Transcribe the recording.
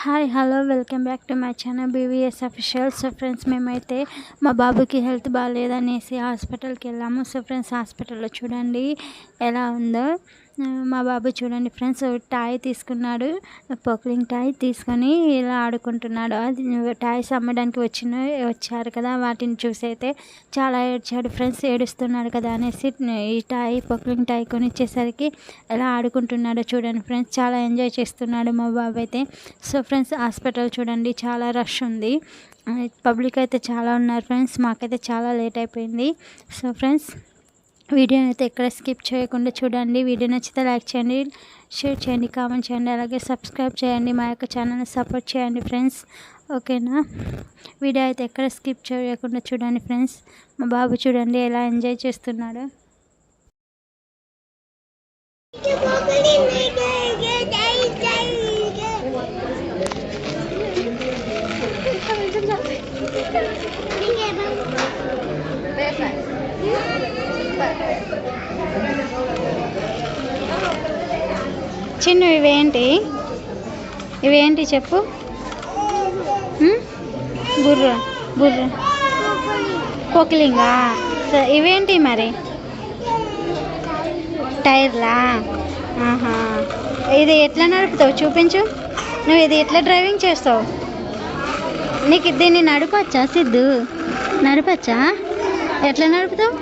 Hi hello welcome back to my channel BVS official so friends మేమైతే మా బాబుకి health బాగాలేదనేసి హాస్పిటల్కి వెళ్ళాము. సో ఫ్రెండ్స్ హాస్పిటల్లో చూడండి ఎలా ఉందో. మా బాబు చూడండి ఫ్రెండ్స్ టాయ్ తీసుకున్నాడు పొక్లింగ్ టాయ్ తీసుకొని ఇలా ఆడుకుంటున్నాడు. అది టాయ్స్ అమ్మడానికి వచ్చిన వచ్చారు కదా వాటిని చూసి అయితే చాలా ఏడ్చాడు. ఫ్రెండ్స్ ఏడుస్తున్నాడు కదా అనేసి ఈ టాయ్ పొక్లింగ్ టాయ్ కొనిచ్చేసరికి ఎలా ఆడుకుంటున్నాడో చూడండి ఫ్రెండ్స్ చాలా ఎంజాయ్ చేస్తున్నాడు మా బాబు అయితే. సో ఫ్రెండ్స్ హాస్పిటల్ చూడండి చాలా రష్ ఉంది. పబ్లిక్ అయితే చాలా ఉన్నారు ఫ్రెండ్స్ మాకైతే చాలా లేట్ అయిపోయింది. సో ఫ్రెండ్స్ వీడియోని అయితే ఎక్కడ స్కిప్ చేయకుండా చూడండి. వీడియో నచ్చితే లైక్ చేయండి షేర్ చేయండి కామెంట్ చేయండి అలాగే సబ్స్క్రైబ్ చేయండి. మా యొక్క ఛానల్ని సపోర్ట్ చేయండి ఫ్రెండ్స్. ఓకేనా? వీడియో అయితే ఎక్కడ స్కిప్ చేయకుండా చూడండి ఫ్రెండ్స్. మా బాబు చూడండి ఎలా ఎంజాయ్ చేస్తున్నాడు. చిన్ను ఇవేంటి? ఇవేంటి చెప్పు? బుర్ర బుర్ర. కోకిలింగా? సరే ఇవేంటి మరి? టైర్లా? ఆహా. ఇది ఎట్లా నడుపుతావు? చూపించు. నువ్వు ఇది ఎట్లా డ్రైవింగ్ చేస్తావు? నీకు దీన్ని నడపచ్చా సిద్ధు? నడపచ్చా? ఎట్లా నడుపుతావు?